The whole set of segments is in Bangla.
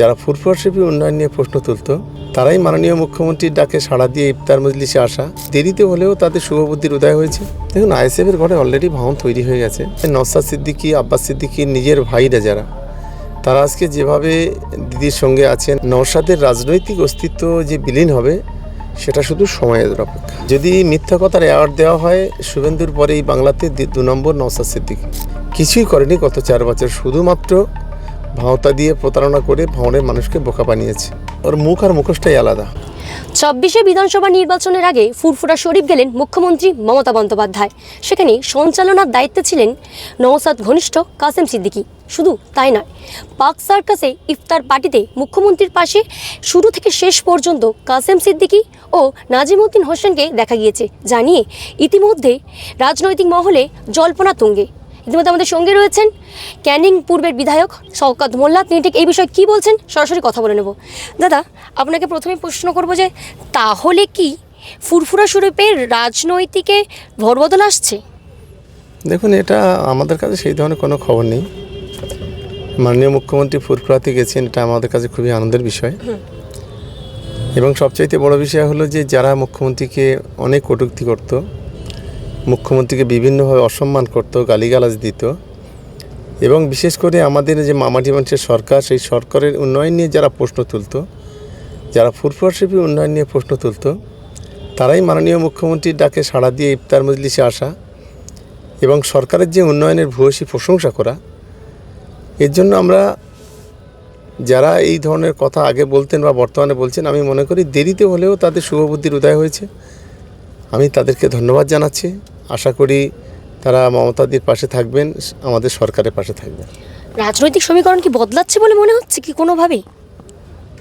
যারা ফুরফুরাশিপি উন্নয়ন নিয়ে প্রশ্ন তুলত, তারাই মাননীয় মুখ্যমন্ত্রীর ডাকে সাড়া দিয়ে ইফতার মজলিসে আসা। দেরিতে হলেও তাদের শুভবুদ্ধির উদয় হয়েছে। দেখুন, আইএসএফের ঘরে অলরেডি ভাঙন তৈরি হয়ে গেছে। নওসাদ সিদ্দিকি, আব্বাস সিদ্দিকির নিজের ভাইরা যারা, তারা আজকে যেভাবে দিদির সঙ্গে আছেন, নওশাদের রাজনৈতিক অস্তিত্ব যে বিলীন হবে, সেটা শুধু সময়ের অপেক্ষা। যদি মিথ্যা কথার অ্যাওয়ার্ড দেওয়া হয়, শুভেন্দুর পরে এই বাংলাতে দু নম্বর নওসাদ সিদ্দিকি। কিছুই করেনি গত চার বছর। শুধুমাত্র ভাওতা দিয়ে প্রতারণা করে ভাঁড়ের মানুষকে বোকা বানিয়েছে। ওর মুখ আর মুখোশটাই আলাদা। চব্বিশে বিধানসভা নির্বাচনের আগে ফুরফুরা শরীফ গেলেন মুখ্যমন্ত্রী মমতা বন্দ্যোপাধ্যায়। সেখানে সঞ্চালনার দায়িত্বে ছিলেন নওসাদ ঘনিষ্ঠ কাসেম সিদ্দিকী। শুধু তাই নয়, পাক সার্কাসে ইফতার পার্টিতে মুখ্যমন্ত্রীর পাশে শুরু থেকে শেষ পর্যন্ত কাসেম সিদ্দিকী ও নাজিমউদ্দিন হোসেনকে দেখা গিয়েছে। জানিয়ে ইতিমধ্যে রাজনৈতিক মহলে জল্পনা তুঙ্গে। ইতিমধ্যে আমাদের সঙ্গে রয়েছেন ক্যানিং পূর্বের বিধায়ক শওকত মোল্লা। তিনি ঠিক এই বিষয়ে কী বলছেন? সরাসরি কথা বলে নেব। দাদা আপনাকে প্রথমে প্রশ্ন করব যে তাহলে কি ফুরফুরা স্বরূপের রাজনৈতিকে ভরবদল আসছে? দেখুন এটা আমাদের কাছে সেই ধরনের কোনো খবর নেই। মাননীয় মুখ্যমন্ত্রী ফুরফুরাতে গেছেন এটা আমাদের কাছে খুবই আনন্দের বিষয়। এবং সবচাইতে বড় বিষয় হলো যে যারা মুখ্যমন্ত্রীকে অনেক কটূক্তি করত মুখ্যমন্ত্রীকে বিভিন্নভাবে অসম্মান করত, গালিগালাজ দিত। এবং বিশেষ করে আমাদের যে মামাটি মানুষের সরকার, সেই সরকারের উন্নয়ন নিয়ে যারা প্রশ্ন তুলতো, যারা ফুরফুরাশিপি উন্নয়ন নিয়ে প্রশ্ন তুলতো, তারাই মাননীয় মুখ্যমন্ত্রীর ডাকে সাড়া দিয়ে ইফতার মজলিসে আসা এবং সরকারের যে উন্নয়নের ভূয়সী প্রশংসা করা, এর জন্য আমরা যারা এই ধরনের কথা আগে বলতেন বা বর্তমানে বলছেন, আমি মনে করি দেরিতে হলেও তাদের শুভবুদ্ধির উদয় হয়েছে। আমি তাদেরকে ধন্যবাদ জানাচ্ছি। আশা করি তারা মমতাদির পাশে থাকবেন আমাদের সরকারের পাশে থাকবেন। রাজনৈতিক সমীকরণ কি বদলাচ্ছে বলে মনে হচ্ছে কি কোনোভাবেই?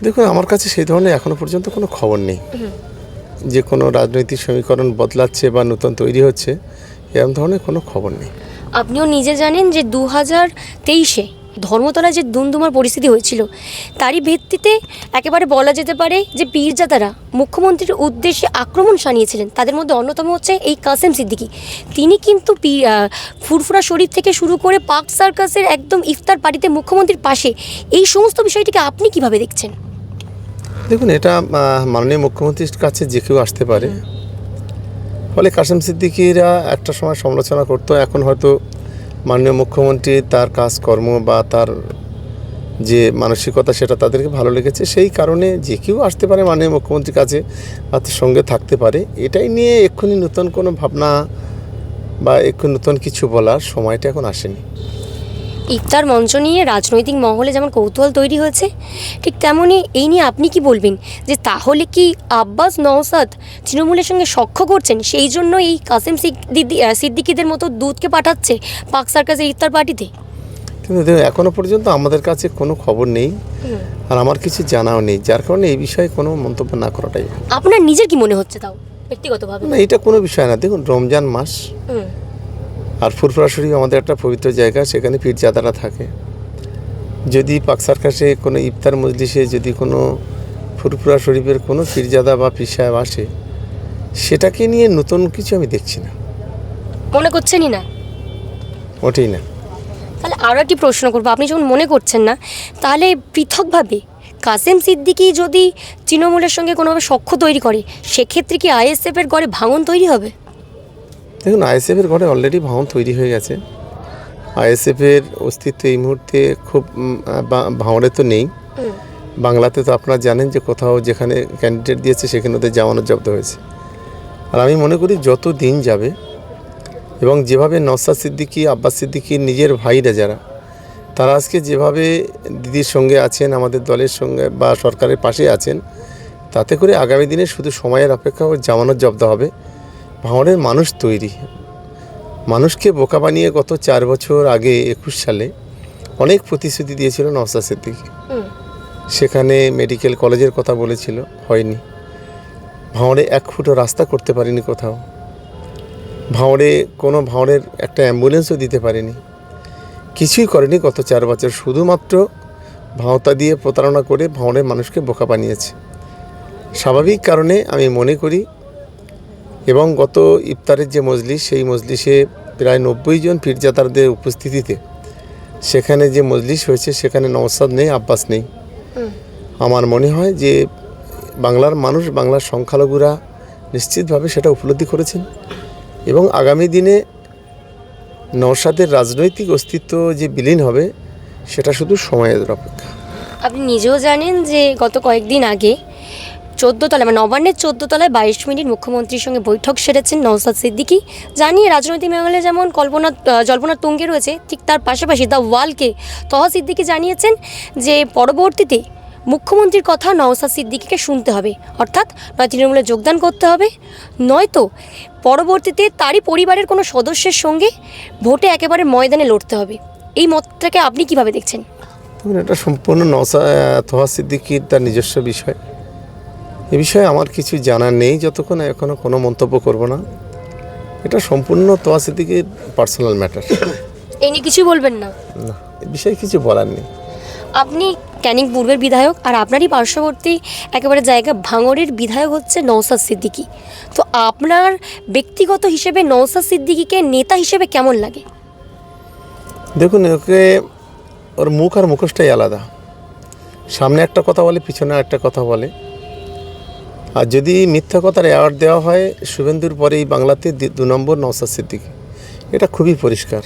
দেখুন আমার কাছে সেই ধরনের এখনও পর্যন্ত কোনো খবর নেই। যে কোনো রাজনৈতিক সমীকরণ বদলাচ্ছে বা নতুন তৈরি হচ্ছে এরকম ধরনের কোনো খবর নেই। আপনিও নিজে জানেন যে দু হাজার তেইশে ধর্মতলায় যে দুমদুমার পরিস্থিতি হয়েছিল তারই ভিত্তিতে একেবারে বলা যেতে পারে যে পীরজাদারা মুখ্যমন্ত্রীর উদ্দেশ্যে আক্রমণ সানিয়েছিলেন তাদের মধ্যে অন্যতম হচ্ছে এই কাসেম সিদ্দিকি। তিনি কিন্তু ফুরফুরা শরীফ থেকে শুরু করে পাক সার্কাসের একদম ইফতার পার্টিতে মুখ্যমন্ত্রীর পাশে। এই সমস্ত বিষয়টিকে আপনি কীভাবে দেখছেন? দেখুন এটা মাননীয় মুখ্যমন্ত্রীর কাছে যে কেউ আসতে পারে। ফলে কাসেম সিদ্দিকিরা একটা সময় সমালোচনা করতো এখন হয়তো মাননীয় মুখ্যমন্ত্রী তার কাজকর্ম বা তার যে মানসিকতা সেটা তাদেরকে ভালো লেগেছে, সেই কারণে যে কেউ আসতে পারে মাননীয় মুখ্যমন্ত্রীর কাছে বা সঙ্গে থাকতে পারে। এটাই নিয়ে এক্ষুনি নতুন কোনো ভাবনা বা এক্ষুনি নতুন কিছু বলার সময়টা এখন আসেনি। ইফতার মঞ্চ নিয়ে রাজনৈতিক মহলে যেমন কৌতূহল তৈরি হয়েছে ঠিক তেমনই এই নিয়ে আপনি কি বলবেন যে তাহলে কি আব্বাস নওসাদ তৃণমূলের সঙ্গে সখ্য করছেন? সেই জন্য এই কাসেম সিদ্দিকিদের মতো দুধকে পাঠাচ্ছে পাক সার্কাসের ইফতার পার্টিতে? কিন্তু দেখুন এখনও পর্যন্ত আমাদের কাছে কোনো খবর নেই আর আমার কিছু জানাও নেই যার কারণে এই বিষয়ে কোনো মন্তব্য না করাটাই। আপনার নিজের কি মনে হচ্ছে তাও ব্যক্তিগতভাবে? না এটা কোনো বিষয় না। দেখুন রমজান মাস। আর ফুরফুরা শরীফ আমাদের একটা পবিত্র জায়গা সেখানে পীরজাদারা থাকে। যদি পাক সার্কাসে কোনো ইফতার মজলিসে যদি কোনো ফুরফুরা শরীফের কোনো পীরজাদা বা পীর সাহেব আসে সেটাকে নিয়ে নতুন কিছু আমি দেখছি না। মনে করছেনই না? ওঠেই না। তাহলে আরও একটি প্রশ্ন করব। আপনি যখন মনে করছেন না তাহলে পৃথকভাবে কাসেম সিদ্দিকি যদি তৃণমূলের সঙ্গে কোনোভাবে সখ্য তৈরি করে সেক্ষেত্রে কি আইএসএফের গড়ে ভাঙন তৈরি হবে? দেখুন আইএসএফের ঘরে অলরেডি ভাঙন তৈরি হয়ে গেছে। আইএসএফের অস্তিত্ব এই মুহূর্তে খুব ভাঙড়ে তো নেই। বাংলাতে তো আপনারা জানেন যে কোথাও যেখানে ক্যান্ডিডেট দিয়েছে সেখানে ওদের জামানত জব্দ হয়েছে। আর আমি মনে করি যত দিন যাবে এবং যেভাবে নসাদ সিদ্দিকী আব্বাস সিদ্দিকীর নিজের ভাইরা যারা তারা আজকে যেভাবে দিদির সঙ্গে আছেন আমাদের দলের সঙ্গে বা সরকারের পাশে আছেন তাতে করে আগামী দিনে শুধু সময়ের অপেক্ষা ও জামানত জব্দ হবে। ভাঙড়ের মানুষ তৈরি। মানুষকে বোকা বানিয়ে গত চার বছর আগে একুশ সালে অনেক প্রতিশ্রুতি দিয়েছিল নওসাদ সিদ্দিকী। সেখানে মেডিকেল কলেজের কথা বলেছিল হয়নি। ভাঁড়ে এক ফুটো রাস্তা করতে পারিনি কোথাও। ভাঁড়ে কোনো ভাঁড়ের একটা অ্যাম্বুলেন্সও দিতে পারেনি। কিছুই করেনি গত চার বছর। শুধুমাত্র ভাঁওতা দিয়ে প্রতারণা করে ভাঁড়ের মানুষকে বোকা বানিয়েছে। স্বাভাবিক কারণে আমি মনে করি এবং গত ইফতারের যে মজলিস সেই মজলিসে প্রায় নব্বই জন পীরজাদারদের উপস্থিতিতে সেখানে যে মজলিস হয়েছে সেখানে নওসাদ নেই আব্বাস নেই। আমার মনে হয় যে বাংলার মানুষ বাংলার সংখ্যালঘুরা নিশ্চিতভাবে সেটা উপলব্ধি করেছেন এবং আগামী দিনে নওসাদের রাজনৈতিক অস্তিত্ব যে বিলীন হবে সেটা শুধু সময়ের অপেক্ষা। আপনি নিজেও জানেন যে গত কয়েকদিন আগে চোদ্দ তলায় মানে নবান্নের চোদ্দ তলায় বাইশ মিনিট মুখ্যমন্ত্রীর সঙ্গে বৈঠক সেরেছেন নওসাদ সিদ্দিকি। জানিয়ে রাজনৈতিক মহলে যেমন কল্পনা জল্পনা তুঙ্গে রয়েছে, ঠিক তার পাশাপাশি দ্য ওয়ালকে তহা সিদ্দিকি জানিয়েছেন যে পরবর্তীতে মুখ্যমন্ত্রীর কথা নওসাদ সিদ্দিকিকে শুনতে হবে। অর্থাৎ নয় তৃণমূলে যোগদান করতে হবে। নয়তো পরবর্তীতে তারই পরিবারের কোনো সদস্যের সঙ্গে ভোটে একেবারে ময়দানে লড়তে হবে। এই মতটাকে আপনি কীভাবে দেখছেন? এটা সম্পূর্ণ নওসা তোহা সিদ্দিকির তার নিজস্ব বিষয়। এ বিষয়ে আমার কিছু জানার নেই যতক্ষণ এখনও কোনো মন্তব্য করব না। এটা সম্পূর্ণ তোহা সিদ্দিকির পার্সোনাল ম্যাটার এই নিয়ে কিছু বলবেন না? না এ বিষয়ে কিছু বলার নেই। আপনি ক্যানিং পূর্বের বিধায়ক আর আপনারই পার্শ্ববর্তী একেবারে জায়গা ভাঙড়ের বিধায়ক হচ্ছে নৌসাদ সিদ্দিকী। তো আপনার ব্যক্তিগত হিসেবে নৌসাদ সিদ্দিকীকে নেতা হিসেবে কেমন লাগে? দেখুন ওকে ওর মুখ আর মুখোশটাই আলাদা। সামনে একটা কথা বলে পিছনে একটা কথা বলে। আর যদি মিথ্যা কথার অ্যাওয়ার্ড দেওয়া হয়, শুভেন্দুর পরেই বাংলাতে দু নম্বর নওসাদ সিদ্দিকি। এটা খুবই পরিষ্কার।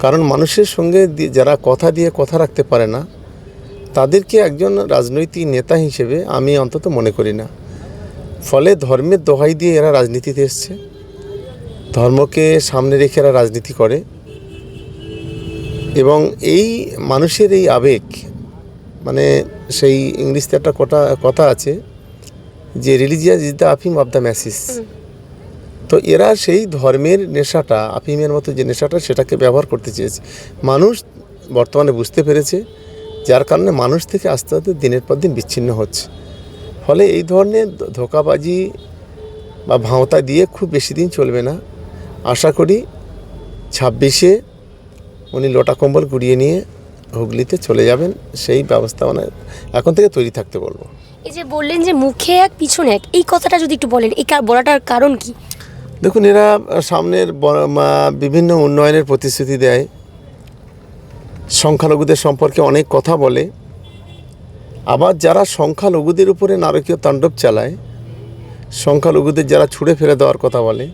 কারণ মানুষের সঙ্গে যারা কথা দিয়ে কথা রাখতে পারে না, তাদেরকে একজন রাজনৈতিক নেতা হিসেবে আমি অন্তত মনে করি না। ফলে ধর্মের দোহাই দিয়ে এরা রাজনীতিতে এসছে। ধর্মকে সামনে রেখে এরা রাজনীতি করে। এবং এই মানুষের এই আবেগ মানে সেই ইংলিশতে একটা কথা কথা আছে যে রিলিজিয়াস ইজ দ্য আফিম অফ দ্য ম্যাসিস তো এরা সেই ধর্মের নেশাটা আফিমের মতো যে নেশাটা সেটাকে ব্যবহার করতে চেয়েছে। মানুষ বর্তমানে বুঝতে পেরেছে যার কারণে মানুষ থেকে আস্তে আস্তে দিনের পর দিন বিচ্ছিন্ন হচ্ছে। ফলে এই ধরনের ধোঁকাবাজি বা ভাঁওতা দিয়ে খুব বেশি দিন চলবে না। আশা করি ছাব্বিশে উনি লোটা কম্বল গুড়িয়ে নিয়ে হুগলিতে চলে যাবেন সেই ব্যবস্থা মানে এখন থেকে তৈরি থাকতে বলব। এই যে বললেন যে মুখে এক পিছনে এক এই কথাটা যদি একটু বলেন এই বলাটার কারণ কি? দেখুন এরা সামনের বিভিন্ন উন্নয়নের প্রতিশ্রুতি দেয়। সংখ্যালঘুদের সম্পর্কে অনেক কথা বলে। আবার যারা সংখ্যালঘুদের উপরে নারকীয় তাণ্ডব চালায় সংখ্যালঘুদের যারা ছুঁড়ে ফেলে দেওয়ার কথা বলে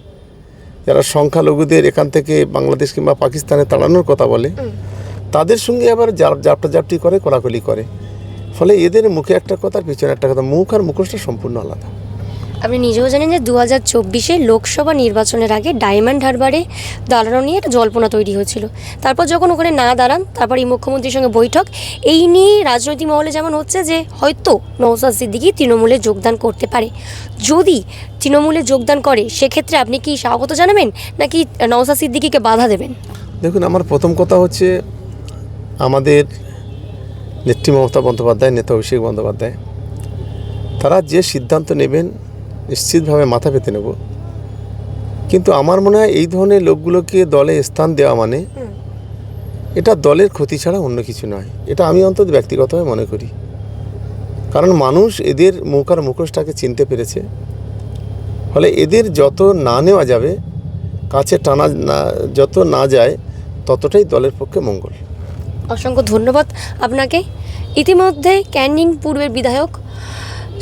যারা সংখ্যালঘুদের এখান থেকে বাংলাদেশ কিংবা পাকিস্তানে তাড়ানোর কথা বলে তাদের সঙ্গে আবার জাপ- জাপটাজাপটি করে কোলাকুলি করে। ফলে এদের মুখে একটা কথা পিছনে একটা কথা মুখ আর মুখোশটা সম্পূর্ণ আলাদা। আপনি নিজেও জানেন যে দু হাজার চব্বিশে লোকসভা নির্বাচনের আগে ডায়মন্ড হারবারে দাঁড়ানো নিয়ে একটা জল্পনা তৈরি হয়েছিল। তারপর যখন ওখানে না দাঁড়ান তারপর এই মুখ্যমন্ত্রীর সঙ্গে বৈঠক এই নিয়ে রাজনৈতিক মহলে যেমন হচ্ছে যে হয়তো নৌসাদ সিদ্দিকি তৃণমূলে যোগদান করতে পারে। যদি তৃণমূলে যোগদান করে সেক্ষেত্রে আপনি কি স্বাগত জানাবেন নাকি নৌসাদ সিদ্দিকিকে বাধা দেবেন? দেখুন আমার প্রথম কথা হচ্ছে আমাদের নেত্রী মমতা বন্দ্যোপাধ্যায় নেতা অভিষেক বন্দ্যোপাধ্যায় তারা যে সিদ্ধান্ত নেবেন নিশ্চিতভাবে মাথা পেতে নেব। কিন্তু আমার মনে হয় এই ধরনের লোকগুলোকে দলে স্থান দেওয়া মানে এটা দলের ক্ষতি ছাড়া অন্য কিছু নয়। এটা আমি অন্তত ব্যক্তিগতভাবে মনে করি। কারণ মানুষ এদের মুখ আর মুখোশটাকে চিনতে পেরেছে। ফলে এদের যত না নেওয়া যাবে কাছে টানা না যত না যায় ততটাই দলের পক্ষে মঙ্গল। অসংখ্য ধন্যবাদ আপনাকে। ইতিমধ্যে ক্যানিং পূর্বের বিধায়ক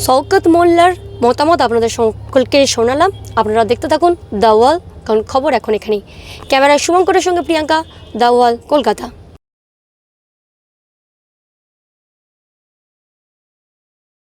শওকত মোল্লার মতামত আপনাদের সকলকে শোনালাম। আপনারা দেখতে থাকুন দ্য ওয়াল, কারণ খবর এখন এখানেই। ক্যামেরায় শুভঙ্করের সঙ্গে প্রিয়াঙ্কা, দ্য ওয়াল, কলকাতা।